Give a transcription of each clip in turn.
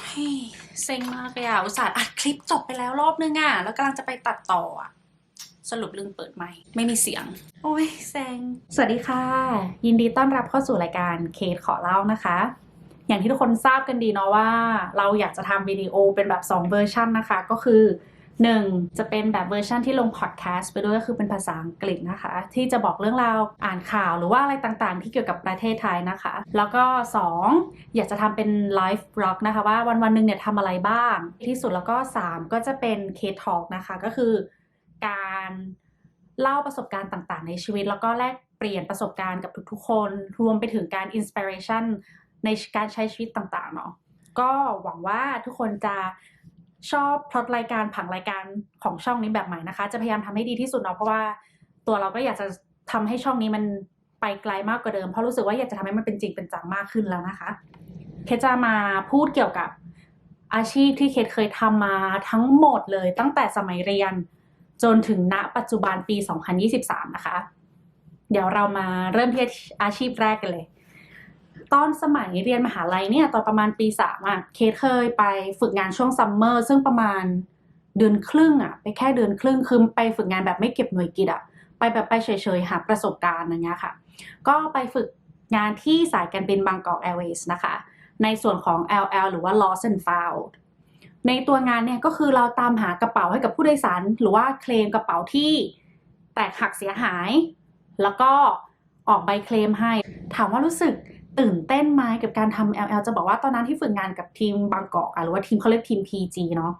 เฮ้ยเซ็งมากเลยอะอุตส่าห์อัดคลิปจบไปแล้วรอบนึงอะ แล้วกำลังจะไปตัดต่ออะ สรุปลืมเปิดไมค์ไม่มีเสียง โอ้ยเซ็ง สวัสดีค่ะ ยินดีต้อนรับเข้าสู่รายการเคสขอเล่านะคะ อย่างที่ทุกคนทราบกันดีเนาะว่า เราอยากจะทำวิดีโอเป็นแบบ 2 เวอร์ชันนะคะ ก็คือ 1. จะเป็นแบบเวอร์ชันที่ลงพอดแคสต์ไปด้วยก็คือเป็นภาษาอังกฤษนะคะ ที่จะบอกเรื่องราวอ่านข่าวหรือว่าอะไรต่างๆ ที่เกี่ยวกับประเทศไทยนะคะ แล้วก็ 2. อยากจะทำเป็นไลฟ์บล็อกนะคะว่าวันวันๆหนึ่งเนี่ยทำอะไรบ้าง ที่สุดแล้วก็ 3 ก็จะเป็นเคททอ l k นะคะก็คือการเล่าประสบการณ์ต่างๆ ในชีวิต แล้วก็แลกเปลี่ยนประสบการณ์กับทุกๆ คน รวมไปถึงการอินสปิเรชันในการใช้ชีวิตต่างๆเนาะก็หวังว่าทุกคนจะ ชอบพล็อตรายการผังรายการของช่องนี้แบบใหม่นะคะ จะพยายามทำให้ดีที่สุดเนาะเพราะว่าตัวเราก็อยากจะทำให้ช่องนี้มันไปไกลมากกว่าเดิม เพราะรู้สึกว่าอยากจะทำให้มันเป็นจริงเป็นจังมากขึ้นแล้วนะคะ เคจะมาพูดเกี่ยวกับอาชีพที่เคทเคยทำมาทั้งหมดเลยตั้งแต่สมัยเรียนจนถึงณปัจจุบันปี 2023 นะคะ เดี๋ยวเรามาเริ่มที่อาชีพแรกกันเลย ตอนสมัยเรียนมหาลัยเนี่ยตอนประมาณปีสามอะเคทเคยไปฝึกงานช่วงซัมเมอร์ซึ่งประมาณเดือนครึ่งอะไปแค่เดือนครึ่งคือไปฝึกงานแบบไม่เก็บหน่วยกิตอะไปแบบไปเฉยๆหาประสบการณ์อย่างเงี้ยค่ะ ก็ไปฝึกงานที่สายการบินบางกอกแอร์เวย์นะคะ ในส่วนของ LL หรือว่า Lost and Found ในตัวงานเนี่ยก็คือเราตามหากระเป๋าให้กับผู้โดยสาร หรือว่าเคลมกระเป๋าที่แตกหักเสียหาย แล้วก็ออกใบเคลมให้ ถามว่ารู้สึก ตื่นเต้นไหมกับการทำ LL จะบอกว่าตอนนั้นที่ฝึกงานกับทีมบางกอกอะหรือว่าทีมเขาเรียกทีม PG เนาะ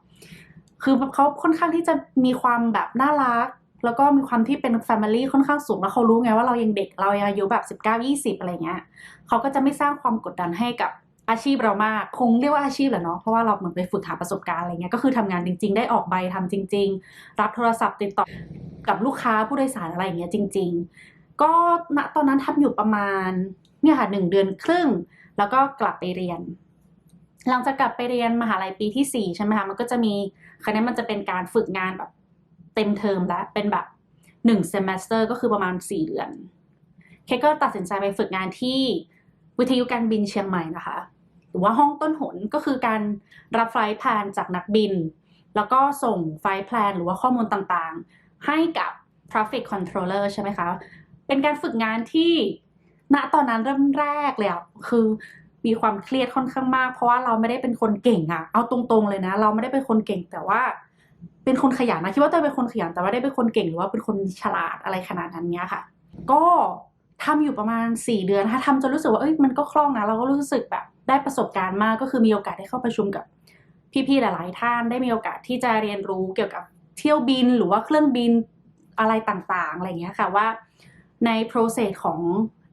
คือเขาค่อนข้างที่จะมีความแบบน่ารัก แล้วก็มีความที่เป็น Family ค่อนข้างสูงแล้วเขารู้ไงว่าเรายังเด็กเราอายุแบบ 19-20 อะไรเงี้ยเขาก็จะไม่สร้างความกดดันให้กับอาชีพเรามากคงเรียกว่าอาชีพแหละเนาะเพราะว่าเราเหมือนไปฝึกหาประสบการณ์อะไรเงี้ยก็คือทำงานจริง ๆ ได้ออกใบทำจริง ๆ รับโทรศัพท์ติดต่อกับลูกค้าผู้โดยสารอะไรเงี้ยจริง ๆ ก็ณตอนนั้นทำอยู่ประมาณ เนี่ยค่ะหนึ่งเดือนครึ่ง แล้วก็กลับไปเรียน หลังจากกลับไปเรียนมหาลัยปีที่สี่ใช่ไหมคะมันก็จะมีครั้นี้มันจะเป็นการฝึกงานแบบเต็มเทอมแล้วเป็นแบบหนึ่งเซมิสเตอร์ก็คือประมาณสี่เดือน เคก็ตัดสินใจไปฝึกงานที่วิทยุการบินเชียงใหม่นะคะ หรือว่าห้องต้นหนก็คือการรับไฟล์แพลนจากนักบิน แล้วก็ส่งไฟล์แพลนหรือว่าข้อมูลต่างๆ ให้กับ traffic controller ใช่ไหมคะ เป็นการฝึกงานที่ ณตอนนั้นเริ่มแรกเลยอะคือมีความเครียดค่อนข้างมาก เพราะว่าเราไม่ได้เป็นคนเก่งอะเอาตรงๆเลยนะ เราไม่ได้เป็นคนเก่งแต่ว่า เป็นคนขยันนะคิดว่าตัวเองเป็นคนขยันแต่ว่าได้เป็นคนเก่งหรือว่าเป็นคนฉลาดอะไรขนาดนั้นเนี้ยค่ะ ก็ทำอยู่ประมาณ 4 เดือนถ้าทำจนรู้สึกว่าเอ้ยมันก็คล่องนะเราก็รู้สึกแบบ ได้ประสบการณ์มากก็คือมีโอกาสได้เข้าประชุมกับพี่ๆหลาย ๆ ท่านได้มีโอกาสที่จะเรียนรู้เกี่ยวกับเที่ยวบินหรือว่าเครื่องบินอะไรต่างๆอะไรเงี้ยค่ะว่าใน process ของ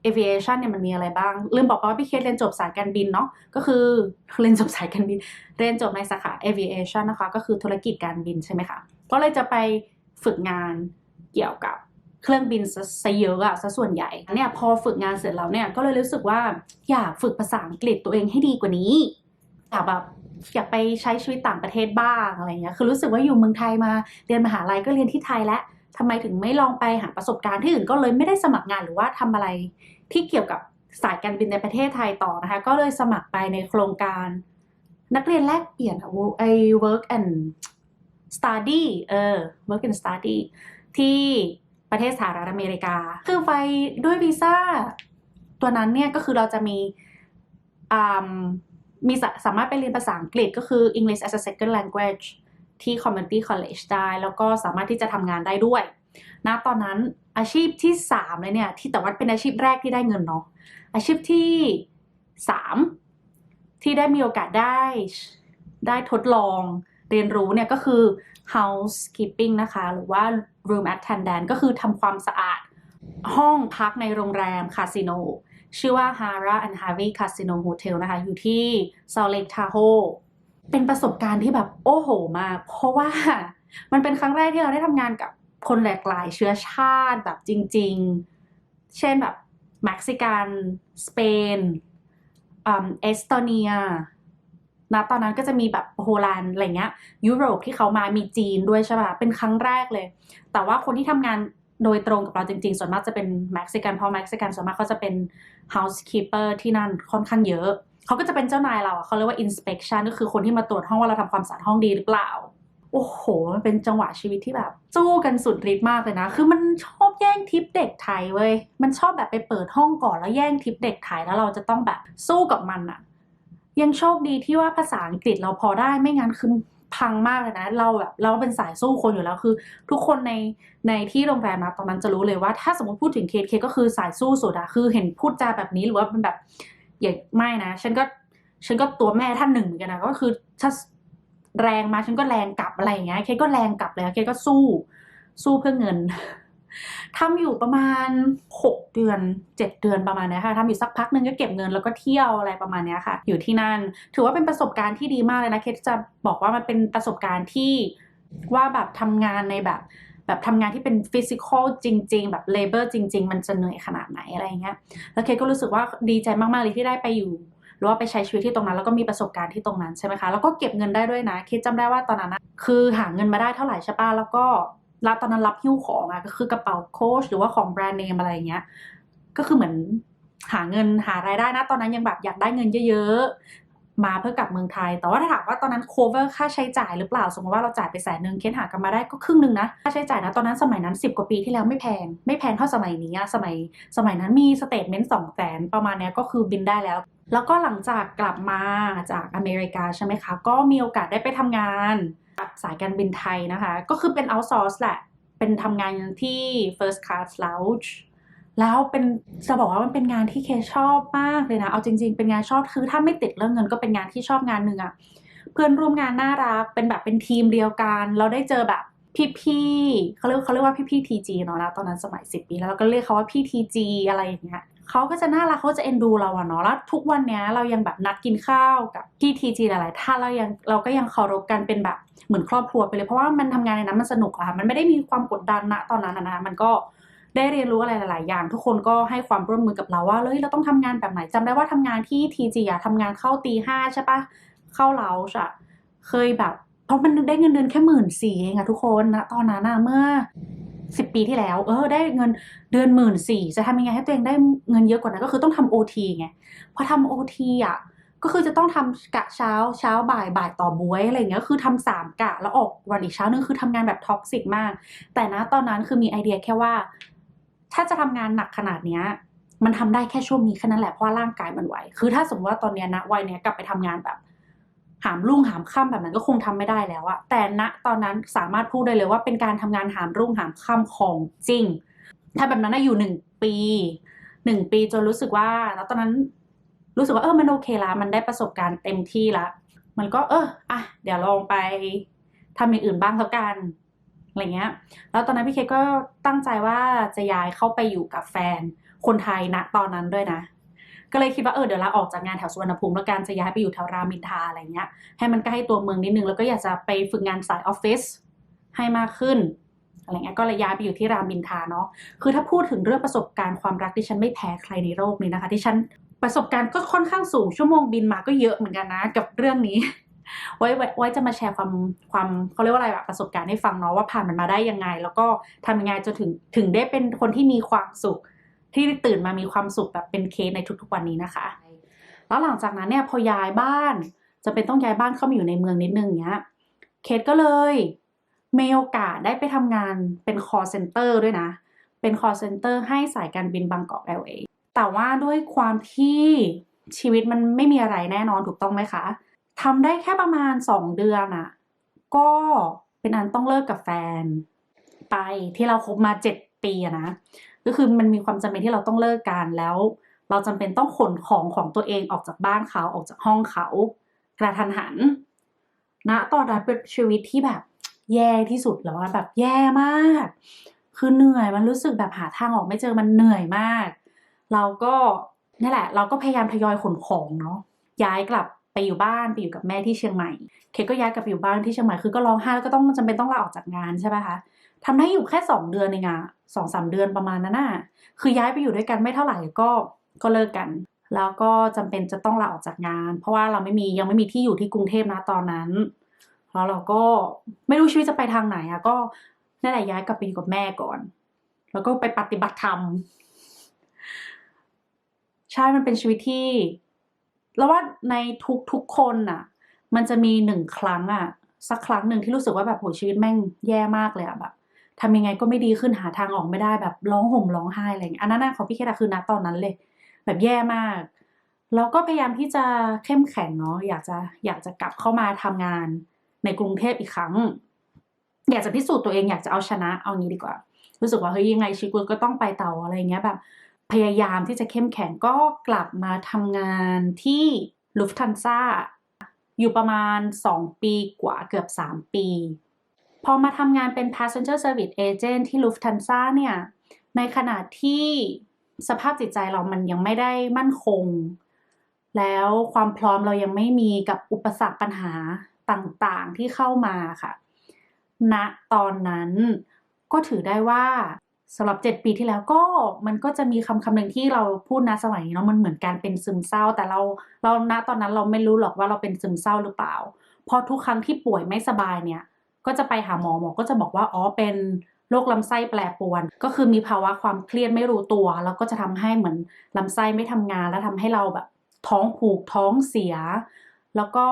aviation เนี่ยมันมีอะไรบ้าง ลืมบอกไปว่าพี่เคสเรียนจบสายการบินเนาะก็คือเรียนจบสายการบิน เรียนจบในสาขา aviation นะคะ ก็คือธุรกิจการบินใช่ไหมคะก็เลยจะไปฝึกงานเกี่ยวกับเครื่องบินซะซะเยอะอะซะส่วนใหญ่เนี่ยพอฝึกงานเสร็จแล้วเนี่ยก็เลยรู้สึกว่าอยากฝึกภาษาอังกฤษตัวเองให้ดีกว่านี้อยากแบบอยากไปใช้ชีวิตต่างประเทศบ้างอะไรเงี้ยคือรู้สึกว่าอยู่เมืองไทยมาเรียนมหาลัยก็เรียนที่ไทยแล้ว ทำไมถึงไม่ลองไปหาประสบการณ์ที่อื่นก็เลยไม่ได้สมัครงานหรือว่าทำอะไรที่เกี่ยวกับสายการบินในประเทศไทยต่อนะคะ ก็เลยสมัครไปในโครงการ นักเรียนแลกเปลี่ยนอะไอ work and study เออ work and study ที่ประเทศสหรัฐอเมริกา คือไปด้วยวีซ่าตัวนั้นเนี่ยก็คือเราจะมีอ่ามีสาสามารถไปเรียนภาษาอังกฤษก็คือ English as a second language ที่ Community College ได้ แล้วก็สามารถที่จะทำงานได้ด้วยนะตอนนั้นอาชีพที่สามเลยเนี่ย ที่แต่ว่าเป็นอาชีพแรกที่ได้เงินเนาะอาชีพที่สามที่ได้มีโอกาสได้ได้ทดลองเรียนรู้เนี่ยก็คือ housekeeping นะคะ หรือว่า room attendant ก็คือทำความสะอาดห้องพักในโรงแรมคาสิโนชื่อว่า Hara and Harvey Casino Hotel นะคะ อยู่ที่ Salt Lake Tahoe เป็นประสบการณ์ที่แบบโอ้โหมาก เพราะว่ามันเป็นครั้งแรกที่เราได้ทำงานกับคนหลากหลายเชื้อชาติแบบจริง ๆ เช่นแบบเม็กซิกัน สเปนเอสโตเนียนะตอนนั้นก็จะมีแบบโฮลันด์อะไรเงี้ย ยุโรปที่เขามามีจีนด้วยใช่ป่ะเป็นครั้งแรกเลย แต่ว่าคนที่ทำงานโดยตรงกับเราจริง ๆ ส่วนมากจะเป็นเม็กซิกันเพราะเม็กซิกันส่วนมากเขาจะเป็น housekeeper ที่นั่นค่อนข้างเยอะ เขาก็จะเป็นเจ้านายเราอะเขาเรียกว่า inspection ก็คือคนที่มาตรวจห้องว่าเราทำความสะอาดห้องดีหรือเปล่าโอ้โห มันเป็นจังหวะชีวิตที่แบบสู้กันสุดฤทธิ์มากเลยนะ คือมันชอบแย่งทิปเด็กไทยเว้ย มันชอบแบบไปเปิดห้องก่อนแล้วแย่งทิปเด็กไทยแล้วเราจะต้องแบบสู้กับมันอะยังโชคดีที่ว่าภาษาอังกฤษเราพอได้ไม่งั้นคือพังมากเลยนะ เราแบบเราเป็นสายสู้คนอยู่แล้วคือ ทุกคนในในที่โรงแรมนะตอนนั้นจะรู้เลยว่า ถ้าสมมติพูดถึงเคสเคสก็คือสายสู้สุดอะคือเห็นพูดจาแบบนี้หรือว่าเป็นแบบ อย่าไม่นะ ฉันก็ฉันก็ตัวแม่ท่านหนึ่งเหมือนกันนะก็คือถ้าแรงมาฉันก็แรงกลับอะไรอย่างเงี้ยเคก็แรงกลับเลยเคก็สู้ สู้เพื่อเงินทำอยู่ประมาณหกเดือนเจ็ดเดือนประมาณนี้ค่ะทำอยู่สักพักหนึ่งก็เก็บเงินแล้วก็เที่ยวอะไรประมาณนี้ค่ะ อยู่ที่นั่น ถือว่าเป็นประสบการณ์ที่ดีมากเลยนะเคจะบอกว่ามันเป็นประสบการณ์ที่ว่าแบบทำงานในแบบ แบบทำงานที่เป็นฟิสิกอลจริง ๆ แบบเลเบอร์จริง ๆ มันจะเหนื่อยขนาดไหนอะไรเงี้ยแล้วเคสก็รู้สึกว่าดีใจมากๆเลยที่ได้ไปอยู่หรือว่าไปใช้ชีวิตที่ตรงนั้นแล้วก็มีประสบการณ์ที่ตรงนั้นใช่ไหมคะแล้วก็เก็บเงินได้ด้วยนะเคสจำได้ว่าตอนนั้นนะคือหาเงินมาได้เท่าไหร่ใช่ปะแล้วก็รับตอนนั้นรับหิ้วของอะก็คือกระเป๋าโค้ชหรือว่าของแบรนด์เนมอะไรเงี้ยก็คือเหมือนหาเงินหารายได้นะตอนนั้นยังแบบอยากได้เงินเยอะๆ มาเพื่อกลับเมืองไทย แต่ว่าถ้าถามว่าตอนนั้น cover ค่าใช้จ่ายหรือเปล่า สมมติว่าเราจ่ายไปแสนหนึ่งเค้นหากลันมาได้ก็ครึ่งหนึ่งนะ ค่าใช้จ่ายนะตอนนั้นสมัยนั้น 10 กว่าปีที่แล้วไม่แพง ไม่แพงเท่าสมัยนี้อะสมัยสมัยนั้นมีสเตทเมนต์สองแสนประมาณเนี้ยก็คือบินได้แล้วแล้วก็หลังจากกลับมาจากอเมริกาใช่ไหมคะ ก็มีโอกาสได้ไปทำงานกับสายการบินไทยนะคะ ก็คือเป็น outsource แหละ เป็นทำงานที่ first class lounge แล้วเป็นจะบอกว่ามันเป็นงานที่เคชอบมากเลยนะเอาจริง ๆ เป็นงานชอบคือถ้าไม่ติดเรื่องเงินก็เป็นงานที่ชอบงานหนึ่งอะเพื่อนร่วมงานน่ารักเป็นแบบเป็นทีมเดียวกัน เราได้เจอแบบพี่ๆเขาเรียกเขาเรียกว่าพี่ๆทีจีเนาะนะตอนนั้นสมัยสิบปีแล้วเราก็เรียกเขาว่าพี่ทีจีอะไรอย่างเงี้ยเขาก็จะน่ารักเขาจะเอ็นดูเราอะเนาะแล้วทุกวันเนี้ยเรายังแบบนัดกินข้าวกับพี่ทีจีหลายๆท่านเรายังเราก็ยังเคารพกันเป็นแบบเหมือนครอบครัวไปเลยเพราะว่ามันทำงานในนั้นมันสนุกอะค่ะมันไม่ได้มีความกดดันนะตอนนั้นนะมันก็ ได้เรียนรู้อะไรหลาย ๆ อย่าง ทุกคนก็ให้ความร่วมมือกับเราว่าเฮ้ยเราต้องทำงานแบบไหนจำได้ว่าทำงานที่ทีจีอะทำงานเข้าตีห้าใช่ปะเข้าเลาอะเคยแบบเพราะมันได้เงินเดือนแค่หมื่นสี่เองอะทุกคนนะตอนนั้นอะเมื่อสิบปีที่แล้ว เออ ได้เงินเดือนหมื่นสี่จะทำยังไงให้ตัวเองได้เงินเยอะกว่านั้นก็คือต้องทำโอทีไงพอทำโอทีอะก็คือจะต้องทำกะเช้าเช้าบ่ายบ่ายต่อบวยอะไรเงี้ยคือทำสามกะแล้วออกวันอีกเช้านึงคือทำงานแบบท็อกซิกมาก แต่นะตอนนั้นคือมีไอเดียแค่ว่า ถ้าจะทำงานหนักขนาดเนี้ยมันทำได้แค่ช่วงนี้แค่นั้นแหละเพราะร่างกายมันไหว คือถ้าสมมติว่าตอนเนี้ยนะวัยเนี้ยกลับไปทำงานแบบ หามรุ่งหามค่ำแบบนั้นก็คงทำไม่ได้แล้วอะแต่ณตอนนั้นสามารถพูดได้เลยว่าเป็นการทำงานหามรุ่งหามค่ำของจริง ถ้าแบบนั้นอยู่หนึ่งปีหนึ่งปีจนรู้สึกว่า แล้วตอนนั้นรู้สึกว่าเออมันโอเคละมันได้ประสบการณ์เต็มที่ละมันก็เอออะเดี๋ยวลองไปทำอย่างอื่นบ้างแล้วกัน อะไรเงี้ย แล้วตอนนั้นพี่เคก็ตั้งใจว่าจะย้ายเข้าไปอยู่กับแฟนคนไทยณตอนนั้นด้วยนะ ก็เลยคิดว่าเออเดี๋ยวลาออกจากงานแถวสุวรรณภูมิแล้วกันจะย้ายไปอยู่แถวรามอินทราอะไรเงี้ย ให้มันใกล้ตัวเมืองนิดนึงแล้วก็อยากจะไปฝึกงานสายออฟฟิศให้มากขึ้นอะไรเงี้ยก็เลยย้ายไปอยู่ที่รามอินทราเนาะคือถ้าพูดถึงเรื่องประสบการณ์ความรักที่ฉันไม่แพ้ใครในโลกนี้นะคะ ที่ฉันประสบการณ์ก็ค่อนข้างสูงชั่วโมงบินมาก็เยอะเหมือนกันนะ กับเรื่องนี้ ไว้ไว้ไว้จะมาแชร์ความความเขาเรียกว่าอะไรแบบประสบการณ์ให้ฟังเนาะว่าผ่านมันมาได้ยังไง แล้วก็ทำยังไงจนถึงถึงได้เป็นคนที่มีความสุข ที่ตื่นมามีความสุขแบบเป็นเคสในทุกๆวันนี้นะคะ แล้วหลังจากนั้นเนี่ยพอย้ายบ้านจะเป็นต้องย้ายบ้านเข้ามาอยู่ในเมืองนิดนึงเนี้ยเคสก็เลยมีโอกาสได้ไปทำงานเป็น call center ด้วยนะ เป็น call center ให้สายการบินบางกอกแอร์เวย์แต่ว่าด้วยความที่ชีวิตมันไม่มีอะไรแน่นอนถูกต้องไหมคะ ทำได้แค่ประมาณสองเดือนอะก็เป็นอันต้องเลิกกับแฟน ไปที่เราคบมาเจ็ดปีนะ ก็คือมันมีความจำเป็นที่เราต้องเลิกกันแล้ว เราจำเป็นต้องขนของของตัวเองออกจากบ้านเขาออกจากห้องเขา กระทันหันณนะตอนนั้นเป็นชีวิตที่แบบแย่ที่สุดแล้วแบบแย่มาก คือเหนื่อยมันรู้สึกแบบหาทางออกไม่เจอมันเหนื่อยมาก เราก็นี่แหละ เราก็พยายามทยอยขนของเนาะย้ายกลับ อยู่บ้านไปอยู่กับแม่ที่เชียงใหม่ เคก็ย้ายกลับไปอยู่บ้านที่เชียงใหม่คือก็ร้องไห้แล้วก็ต้องจำเป็นต้องลาออกจากงานใช่ไหมคะทำได้อยู่แค่สองเดือนเองอะสองสามเดือนประมาณนั้นน่ะคือย้ายไปอยู่ด้วยกันไม่เท่าไหร่ก็ก็เลิกกัน แล้วก็จำเป็นจะต้องลาออกจากงาน เพราะว่าเราไม่มียังไม่มีที่อยู่ที่กรุงเทพนะตอนนั้นแล้วเราก็ไม่รู้ชีวิตจะไปทางไหนอะก็นั่นแหละย้ายกลับไปอยู่กับแม่ก่อน แล้วก็ไปปฏิบัติธรรมใช่มันเป็นชีวิตที่ แล้วว่าในทุกทุกคนน่ะ มันจะมีหนึ่งครั้งอะสักครั้งหนึ่งที่รู้สึกว่าแบบโหชีวิตแม่งแย่มากเลยอะแบบทำยังไงก็ไม่ดีขึ้นหาทางออกไม่ได้แบบร้องห่มร้องไห้อะไรอย่างเงี้ยอันนั้นของพี่เคทอะคือณตอนนั้นเลย แบบแย่มาก เราก็พยายามที่จะเข้มแข็งเนาะอยากจะอยากจะกลับเข้ามาทำงานในกรุงเทพอีกครั้ง อยากจะพิสูจน์ตัวเองอยากจะเอาชนะเอางี้ดีกว่า รู้สึกว่าเฮ้ยยังไงชีวิตก็ต้องไปต่ออะไรเงี้ยแบบ พยายามที่จะเข้มแข็งก็กลับมาทำงานที่ลูฟทันซ่าอยู่ประมาณ 2 ปีกว่าเกือบ 3 ปี พอมาทำงานเป็น passenger service agent ที่ Lufthansa เนี่ย ในขณะที่สภาพจิตใจเรามันยังไม่ได้มั่นคง แล้วความพร้อมเรายังไม่มีกับอุปสรรคปัญหาต่างๆที่เข้ามาค่ะณตอนนั้นก็ถือได้ว่า สำหรับ 7 ปีที่แล้วก็มันก็จะมีคำคำหนึ่งที่เราพูดณสมัยนี้เนาะมันเหมือนการเป็นซึมเศร้า แต่เราเราณตอนนั้นเราไม่รู้หรอกว่าเราเป็นซึมเศร้าหรือเปล่าพราะทุกครั้งที่ป่วยไม่สบายเนี่ย ก็จะไปหาหมอหมอก็จะบอกว่าอ๋อเป็นโรคลำไส้แปรปรวน ก็คือมีภาวะความเครียดไม่รู้ตัว แล้วก็จะทำให้เหมือนลำไส้ไม่ทำงาน แล้วทำให้เราแบบท้องผูกท้องเสีย แล้วก็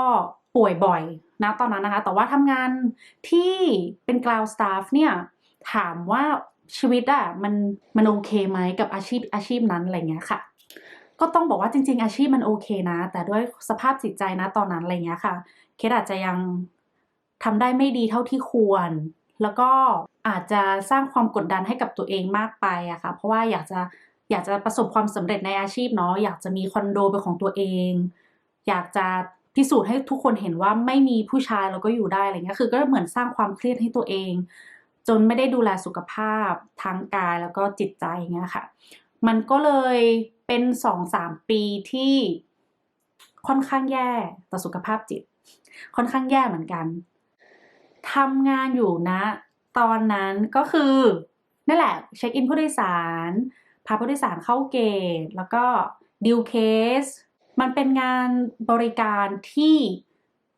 ป่วยบ่อยนะตอนนั้นนะคะ แต่ว่าทำงานที่เป็นกราวสตาฟเนี่ยถามว่า ชีวิตอะมันมันโอเคไหมกับอาชีพอาชีพนั้นอะไรเงี้ยค่ะ ก็ต้องบอกว่าจริง ๆ อาชีพมันโอเคนะ แต่ด้วยสภาพจิตใจนะตอนนั้นอะไรเงี้ยค่ะ เคสอาจจะยังทำได้ไม่ดีเท่าที่ควร แล้วก็อาจจะสร้างความกดดันให้กับตัวเองมากไปอะค่ะ เพราะว่าอยากจะอยากจะประสบความสำเร็จในอาชีพเนาะอยากจะมีคอนโดเป็นของตัวเอง อยากจะพิสูจน์ให้ทุกคนเห็นว่าไม่มีผู้ชายเราก็อยู่ได้อะไรเงี้ยคือ ก็เหมือนสร้างความเครียดให้ตัวเอง จนไม่ได้ดูแลสุขภาพทางกายแล้วก็จิตใจเงี้ยค่ะ มันก็เลยเป็นสองสามปีที่ค่อนข้างแย่ต่อสุขภาพจิต ค่อนข้างแย่เหมือนกันทำงานอยู่นะ ตอนนั้นก็คือนั่นแหละเช็คอินผู้โดยสาร พาผู้โดยสารเข้าเกต แล้วก็ดิวเคส มันเป็นงานบริการที่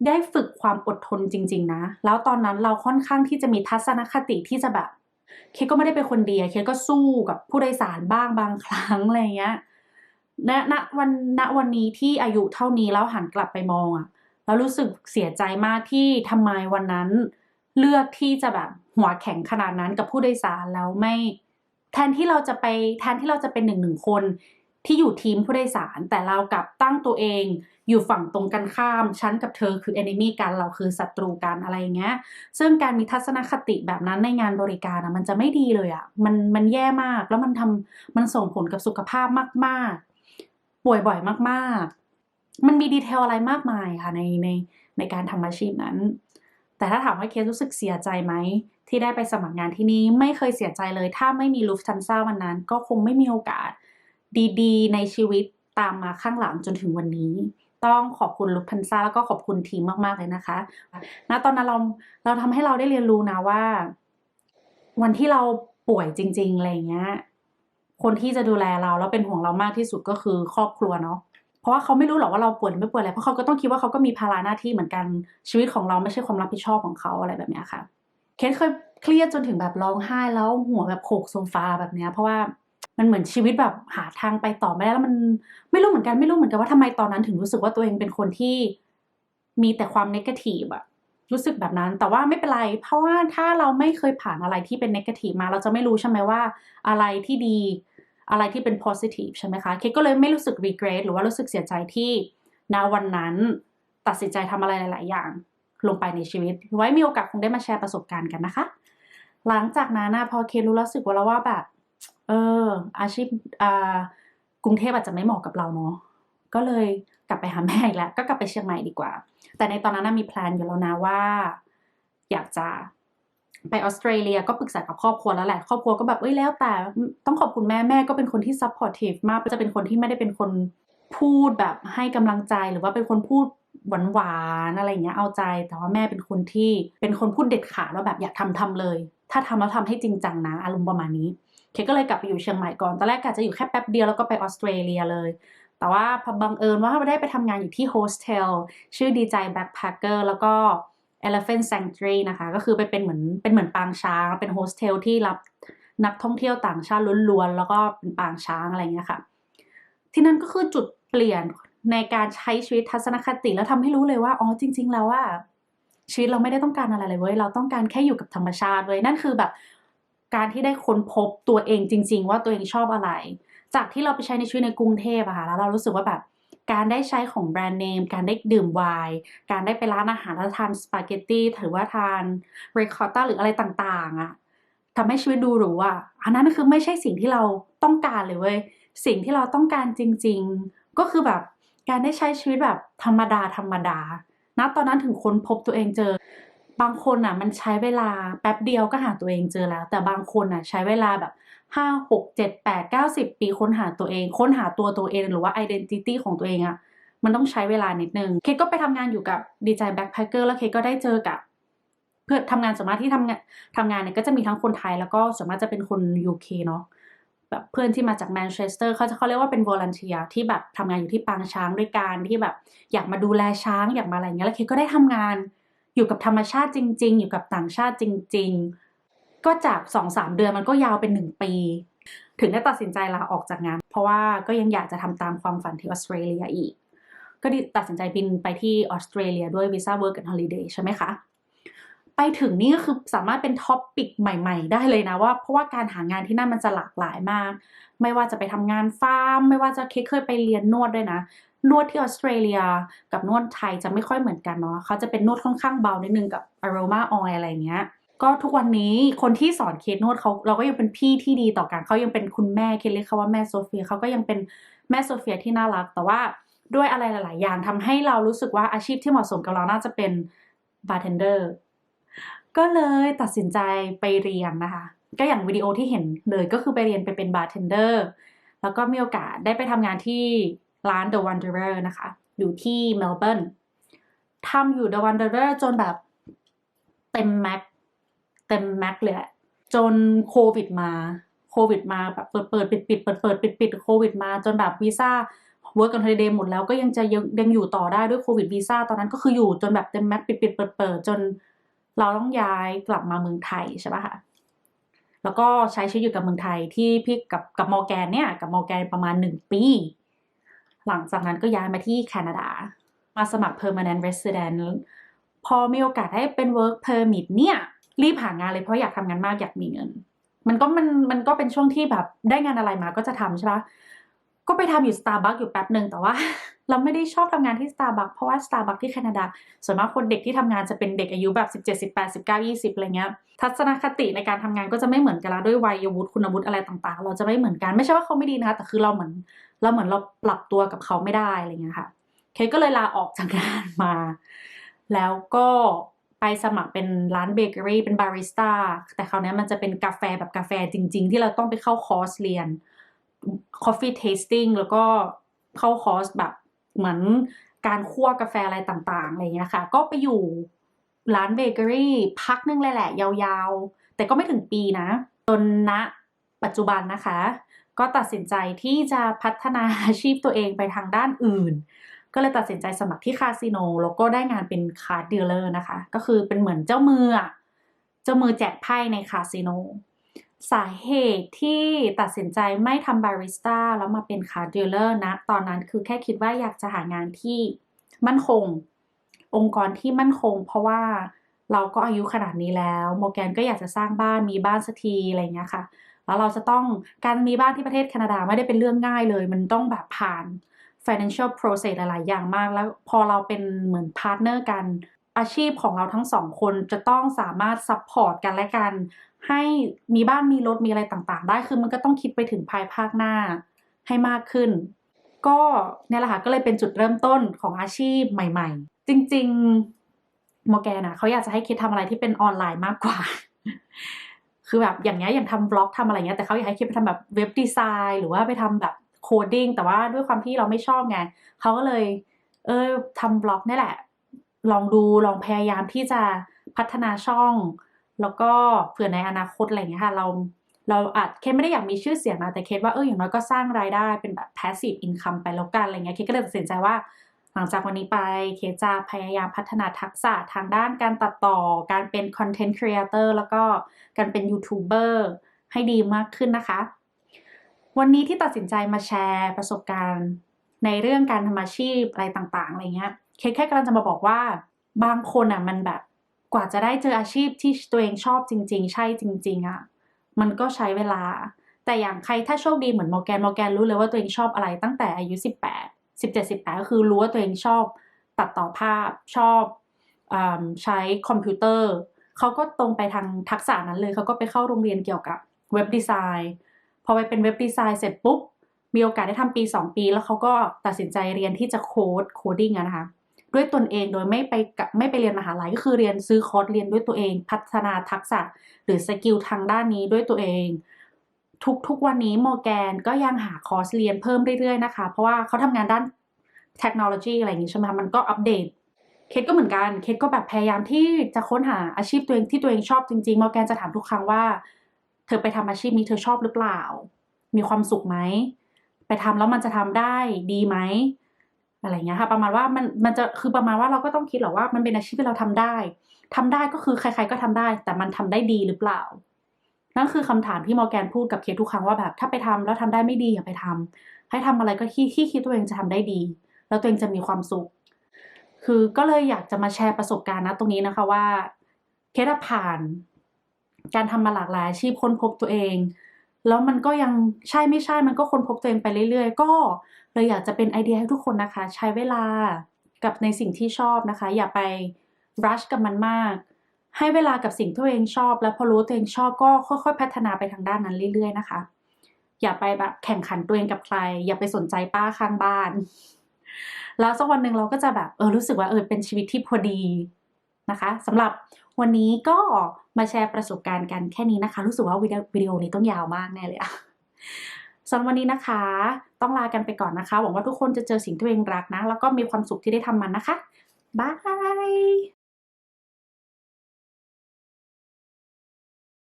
ได้ฝึกความอดทนจริง ๆ นะ แล้วตอนนั้นเราค่อนข้างที่จะมีทัศนคติที่จะแบบ เคก็ไม่ได้เป็นคนเดียวเคก็สู้กับผู้โดยสารบ้างบางครั้งอะไรเงี้ยณณวันณวันนี้ที่อายุเท่านี้แล้วหันกลับไปมองอะแล้วรู้สึกเสียใจมากที่ทำไมวันนั้น เลือกที่จะแบบหัวแข็งขนาดนั้นกับผู้โดยสารแล้วไม่ แทนที่เราจะไปแทนที่เราจะเป็นหนึ่งหนึ่งคนที่อยู่ทีมผู้โดยสารแต่เรากลับตั้งตัวเอง อยู่ฝั่งตรงกันข้าม ฉันกับเธอคือ enemy กันเราคือศัตรูกันอะไรเงี้ย ซึ่งการมีทัศนคติแบบนั้นในงานบริการอะมันจะไม่ดีเลยอะมันมันแย่มากแล้วมันทำมันส่งผลกับสุขภาพมากๆ ป่วยบ่อยมากๆ มันมีดีเทลอะไรมากมายค่ะในในในการทำอาชีพนั้น แต่ถ้าถามว่าเคสรู้สึกเสียใจไหมที่ได้ไปสมัครงานที่นี่ไม่เคยเสียใจเลย ถ้าไม่มีลูฟทันซ่าวันนั้น ก็คงไม่มีโอกาสดีๆ ในชีวิตตามมาข้างหลังจนถึงวันนี้ ต้องขอบคุณลูฟทันซ่าแล้วก็ขอบคุณทีมมาก ๆ เลยนะคะณตอนนั้นเราเราทำให้เราได้เรียนรู้นะว่า วันที่เราป่วยจริง ๆ อะไรเงี้ย คนที่จะดูแลเราแล้วเป็นห่วงเรามากที่สุดก็คือครอบครัวเนาะเพราะว่าเขาไม่รู้หรอกว่าเราป่วยหรือไม่ป่วยอะไรเพราะเขาก็ต้องคิดว่าเขาก็มีภาระหน้าที่เหมือนกันชีวิตของเราไม่ใช่ความรับผิดชอบของเขาอะไรแบบเนี้ยค่ะเคสเคยเครียดจนถึงแบบร้องไห้แล้วหัวแบบโขกโซฟาแบบเนี้ยเพราะว่า มันเหมือนชีวิตแบบหาทางไปต่อไม่ได้แล้วมันไม่รู้เหมือนกันไม่รู้เหมือนกันว่าทำไมตอนนั้นถึงรู้สึกว่าตัวเองเป็นคนที่มีแต่ความนกาทีฟอะรู้สึกแบบนั้นแต่ว่าไม่เป็นไร เพราะว่าถ้าเราไม่เคยผ่านอะไรที่เป็นนกาทีฟมา เราจะไม่รู้ใช่ไหมว่าอะไรที่ดีอะไรที่เป็น positive ใช่ไหมคะ เคก็เลยไม่รู้สึก regret หรือว่ารู้สึกเสียใจที่ณวันนั้นตัดสินใจทำอะไรหลาย ๆ อย่างลงไปในชีวิต ไว้มีโอกาสคงได้มาแชร์ประสบการณ์กันนะคะ หลังจากนั้นนะพอเครู้รู้สึกว่าแล้วว่าแบบ เออ อาชีพอ่ากรุงเทพอาจจะไม่เหมาะกับเราเนาะก็เลยกลับไปหาแม่อีกแล้ว ก็กลับไปเชียงใหม่ดีกว่า แต่ในตอนนั้นมีแพลนอยู่แล้วนะว่า อยากจะไปออสเตรเลียก็ปรึกษากับครอบครัวแล้วแหละครอบครัวก็แบบเอ้ยแล้วแต่ต้องขอบคุณแม่แม่ก็เป็นคนที่ supportive มากจะเป็นคนที่ไม่ได้เป็นคนพูดแบบให้กำลังใจหรือว่าเป็นคนพูดหวานๆอะไรอย่างเงี้ยเอาใจ แต่ว่าแม่เป็นคนที่เป็นคนพูดเด็ดขาดว่าแบบอยากทำทำเลย ถ้าทำแล้วทำให้จริงจังนะอารมณ์ประมาณนี้ เคก็เลยกลับไปอยู่เชียงใหม่ก่อน ตอนแรกกะจะอยู่แค่แป๊บเดียวแล้วก็ไปออสเตรเลียเลย แต่ว่าพอบังเอิญว่าได้ไปทำงานอยู่ที่โฮสเทลชื่อดีใจแบ็คแพคเกอร์แล้วก็ Elephant Sanctuary นะคะ ก็คือไปเป็นเหมือนเป็นเหมือนปางช้าง เป็นโฮสเทลที่รับนักท่องเที่ยวต่างชาติล้วนๆ แล้วก็เป็นปางช้างอะไรเงี้ยค่ะ ที่นั่นก็คือจุดเปลี่ยนในการใช้ชีวิตทัศนคติแล้วทำให้รู้เลยว่า อ๋อ จริง ๆ แล้วว่าชีวิตเราไม่ได้ต้องการอะไรเลยเว้ย เราต้องการแค่อยู่กับธรรมชาติเว้ย นั่นคือแบบ การที่ได้ค้นพบตัวเองจริง ๆ ว่าตัวเองชอบอะไร จากที่เราไปใช้ในชีวิตในกรุงเทพอะค่ะแล้วเรารู้สึกว่าแบบการได้ใช้ของแบรนด์เนม การได้ดื่มไวน์ การได้ไปร้านอาหารแล้วทานสปาเกตตี้หรือว่าทานเริคอตต้าหรืออะไรต่างๆอะทำให้ชีวิตดูหรูอะอันนั้นคือไม่ใช่สิ่งที่เราต้องการเลยเว้ย สิ่งที่เราต้องการจริง ๆ ก็คือแบบการได้ใช้ชีวิตแบบธรรมดาธรรมดา ณ ตอนนั้นถึงค้นพบตัวเองเจอ บางคนอะ มันใช้เวลาแป๊บเดียวก็หาตัวเองเจอแล้ว แต่บางคนอะ ใช้เวลาแบบห้าหกเจ็ดแปดเก้าสิบปีค้นหาตัวเอง ค้นหาตัวตัวเองหรือว่า identity ของตัวเองอะ มันต้องใช้เวลานิดนึง เคก็ไปทำงานอยู่กับดีใจแบ็คแพคเกอร์แล้วเคก็ได้เจอกับเพื่อนทำงานส่วนมากที่ทำงานทำงานเนี่ยก็จะมีทั้งคนไทยแล้วก็ส่วนมากจะเป็นคน UK เคเนาะแบบเพื่อนที่มาจากแมนเชสเตอร์เขาจะเขาเรียกว่าเป็นวอลันเทียที่แบบทำงานอยู่ที่ปางช้างด้วยกันที่แบบ อยากมาดูแลช้างอยากมาอะไรเงี้ยแล้วเคก็ได้ทำงาน อยู่กับธรรมชาติจริง ๆ อยู่กับต่างชาติจริง ๆ ก็จากสองสามเดือนมันก็ยาวเป็นหนึ่งปี ถึงได้ตัดสินใจลาออกจากงาน เพราะว่าก็ยังอยากจะทำตามความฝันที่ออสเตรเลียอีก ก็ตัดสินใจบินไปที่ออสเตรเลียด้วยวีซ่า work and holiday ใช่ไหมคะไปถึงนี่ก็คือสามารถเป็นท็อปปิกใหม่ ๆ ได้เลยนะว่าเพราะว่าการหางานที่นั่นมันจะหลากหลายมาก ไม่ว่าจะไปทำงานฟาร์ม ไม่ว่าจะเคเคยไปเรียนนวดด้วยนะ นวดที่ออสเตรเลียกับนวดไทยจะไม่ค่อยเหมือนกันเนาะเขาจะเป็นนวดค่อนข้างเบานิดนึงกับ aroma oil อะไรเงี้ยก็ทุกวันนี้คนที่สอนเคสนวดเขาเราก็ยังเป็นพี่ที่ดีต่อกันเขายังเป็นคุณแม่เคสเรียกเขาว่าแม่โซเฟียเขาก็ยังเป็นแม่โซเฟียที่น่ารัก แต่ว่าด้วยอะไรหลาย ๆ อย่างทำให้เรารู้สึกว่าอาชีพที่เหมาะสมกับเราน่าจะเป็นบาร์เทนเดอร์ก็เลยตัดสินใจไปเรียนนะคะ ก็อย่างวิดีโอที่เห็นเลยก็คือไปเรียนไปเป็นบาร์เทนเดอร์แล้วก็มีโอกาสได้ไปทำงานที่ ร้าน The Wanderer นะคะ อยู่ที่เมลเบิร์นทำอยู่ The Wanderer จนแบบเต็มแม็กเต็มแม็กเลยจนโควิดมาโควิดมาแบบเปิดเปิดปิดปิดเปิดเปิดปิดปิดโควิดมาจนแบบวีซ่า work and holiday หมดแล้วก็ยังจะยังยังอยู่ต่อได้ด้วยโควิดวีซ่าตอนนั้นก็คืออยู่จนแบบเต็มแม็กปิดปิดเปิดเปิดจนเราต้องย้ายกลับมาเมืองไทยใช่ปะคะแล้วก็ใช้ชีวิตอยู่กับเมืองไทยที่พี่กับกับมอร์แกนเนี่ยกับมอร์แกนประมาณหนึ่งปี หลังจากนั้นก็ย้ายมาที่แคนาดา มาสมัคร permanent resident พอมีโอกาสได้เป็น work permit เนี่ย รีบหางานเลยเพราะอยากทำงานมากอยากมีเงิน มันก็มันมันก็เป็นช่วงที่แบบได้งานอะไรมาก็จะทำใช่ปะก็ไปทำอยู่ Starbucks อยู่แป๊บหนึ่งแต่ว่า เราไม่ได้ชอบทำงานที่ Starbucks เพราะว่า Starbucks ที่แคนาดา ส่วนมากคนเด็กที่ทำงานจะเป็นเด็กอายุแบบ 17 18 19 20อะไรเงี้ย ทัศนคติในการทำงานก็จะไม่เหมือนกันละด้วยวัยวุฒิคุณวุฒิอะไรต่างๆ เราจะไม่เหมือนกันไม่ใช่ว่าเขาไม่ดีนะคะแต่คือเราเหมือน เราเหมือนเราปรับตัวกับเขาไม่ได้อะไรเงี้ยค่ะ เคก็เลยลาออกจากงานมา แล้วก็ไปสมัครเป็นร้านเบเกอรี่เป็นบาริสต้าแต่คราวนี้มันจะเป็นกาแฟแบบกาแฟจริง ๆ ที่เราต้องไปเข้าคอร์สเรียน coffee tasting แล้วก็เข้าคอร์สแบบเหมือนการคั่วกาแฟอะไรต่างๆอะไรเงี้ยค่ะ ก็ไปอยู่ร้านเบเกอรี่พักนึงเลยแหละ ยาวๆ แต่ก็ไม่ถึงปีนะ จนณปัจจุบันนะคะ ก็ตัดสินใจที่จะพัฒนาอาชีพตัวเองไปทางด้านอื่น ก็เลยตัดสินใจสมัครที่คาสิโนแล้วก็ได้งานเป็นคาร์ดดีลเลอร์นะคะ ก็คือเป็นเหมือนเจ้ามือเจ้ามือแจกไพ่ในคาสิโนสาเหตุที่ตัดสินใจไม่ทำบาริสต้าแล้วมาเป็นคาร์ดีลเลอร์นะ ตอนนั้นคือแค่คิดว่าอยากจะหางานที่มั่นคง องค์กรที่มั่นคง เพราะว่าเราก็อายุขนาดนี้แล้ว โมแกนก็อยากจะสร้างบ้านมีบ้านสักทีอะไรเงี้ยค่ะ แล้วเราจะต้องการมีบ้านที่ประเทศแคนาดาไม่ได้เป็นเรื่องง่ายเลย มันต้องแบบผ่าน financial process หลาย ๆ อย่างมาก แล้วพอเราเป็นเหมือนพาร์ทเนอร์กัน อาชีพของเราทั้งสองคนจะต้องสามารถซัพพอร์ตกันและกัน ให้มีบ้านมีรถมีอะไรต่างๆ ได้ คือมันก็ต้องคิดไปถึงภายภาคหน้าให้มากขึ้น ก็เนี่ยแหละค่ะ ก็เลยเป็นจุดเริ่มต้นของอาชีพใหม่ ๆ จริง ๆ โมแกนะเขาอยากจะให้คิดทำอะไรที่เป็นออนไลน์มากกว่า คือแบบอย่างเงี้ยอย่างทำบล็อกทำอะไรเงี้ยแต่เขาอยากให้คิดไปทำแบบเว็บดีไซน์หรือว่าไปทำแบบโคดดิ้งแต่ว่าด้วยความที่เราไม่ชอบไงเขาก็เลย เออทำบล็อกนี่แหละ ลองดูลองพยายามที่จะพัฒนาช่อง แล้วก็เผื่อในอนาคตอะไรเงี้ยค่ะเราเราอาจเคสไม่ได้อยากมีชื่อเสียงนะแต่เคสว่าเอออย่างน้อยก็สร้างรายได้เป็นแบบ passive income ไปแล้วกันอะไรเงี้ยเคสก็เลยตัดสินใจว่า ลังจากวันนี้ไปเคจะพยายามพัฒนาทักษะทางด้านการตัดต่อ การเป็น content creator แล้วก็การเป็นยูทูบเบอร์ให้ดีมากขึ้นนะคะ วันนี้ที่ตัดสินใจมาแชร์ประสบการณ์ในเรื่องการทำอาชีพอะไรต่างๆอะไรเงี้ย เคแค่กำลังจะมาบอกว่าบางคนอะมันแบบกว่าจะได้เจออาชีพที่ตัวเองชอบจริง ๆ ใช่จริง ๆอะมันก็ใช้เวลา แต่อย่างใครถ้าโชคดีเหมือนมอแกนมอแกนรู้เลยว่าตัวเองชอบอะไรตั้งแต่อายุ 18 17 18 ก็คือรู้ว่าตัวเองชอบตัดต่อภาพชอบอใช้คอมพิวเตอร์ เขาก็ตรงไปทางทักษะนั้นเลยเขาก็ไปเข้าโรงเรียนเกี่ยวกับเว็บดีไซน์พอไปเป็นเว็บดีไซน์เสร็จปุ๊บ มีโอกาสได้ทำปี 2 ปี แล้วเขาก็ตัดสินใจเรียนที่จะโค้ดโคดิ้งนะคะด้วยตนเองโดยไม่ไปกับไม่ไปเรียนมหาลัยก็คือเรียนซื้อคอร์สเรียนด้วยตัวเอง พัฒนาทักษะ หรือสกิลทางด้านนี้ด้วยตัวเอง ทุกทุกวันนี้โมแกนก็ยังหาคอร์สเรียนเพิ่มเรื่อยๆนะคะ เพราะว่าเขาทำงานด้านเทคโนโลยีอะไรอย่างนี้ใช่ไหมคะมันก็อัปเดตเคสก็เหมือนกันเคสก็แบบพยายามที่จะค้นหาอาชีพตัวเองที่ตัวเองชอบจริงๆมอแกนจะถามทุกครั้งว่า เธอไปทำอาชีพนี้เธอชอบหรือเปล่า มีความสุขไหม ไปทำแล้วมันจะทำได้ดีไหมอะไรเงี้ยค่ะ ประมาณว่ามันมันจะคือประมาณว่าเราก็ต้องคิดหละว่ามันเป็นอาชีพที่เราทำได้ทำได้ก็คือใคร ๆก็ทำได้ แต่มันทำได้ดีหรือเปล่า นั่นคือคำถามที่มอร์แกนพูดกับเคสทุกครั้งว่าแบบถ้าไปทำแล้วทำได้ไม่ดีอย่าไปทำให้ทำอะไรก็ที่ที่คิดตัวเองจะทำได้ดี แล้วตัวเองจะมีความสุข คือก็เลยอยากจะมาแชร์ประสบการณ์นะตรงนี้นะคะว่าเคสอะผ่าน การทำมาหลากหลายอาชีพค้นพบตัวเอง แล้วมันก็ยังใช่ไม่ใช่มันก็ค้นพบตัวเองไปเรื่อยๆ ก็เลยอยากจะเป็นไอเดียให้ทุกคนนะคะ ใช้เวลากับในสิ่งที่ชอบนะคะ อย่าไปรัชกับมันมาก ให้เวลากับสิ่งที่ตัวเองชอบ แล้วพอรู้ตัวเองชอบก็ค่อยๆ พัฒนาไปทางด้านนั้นเรื่อยๆนะคะ อย่าไปแบบแข่งขันตัวเองกับใคร อย่าไปสนใจป้าข้างบ้าน แล้วสักวันหนึ่งเราก็จะแบบเออรู้สึกว่าเออเป็นชีวิตที่พอดีนะคะสำหรับวันนี้ก็มาแชร์ประสบการณ์กันแค่นี้นะคะ รู้สึกว่าวิดีโอวิดีโอนี้ต้องยาวมากแน่เลยอะสำหรับวันนี้นะคะ ต้องลากันไปก่อนนะคะ หวังว่าทุกคนจะเจอสิ่งที่ตัวเองรักนะ แล้วก็มีความสุขที่ได้ทำมันนะคะบาย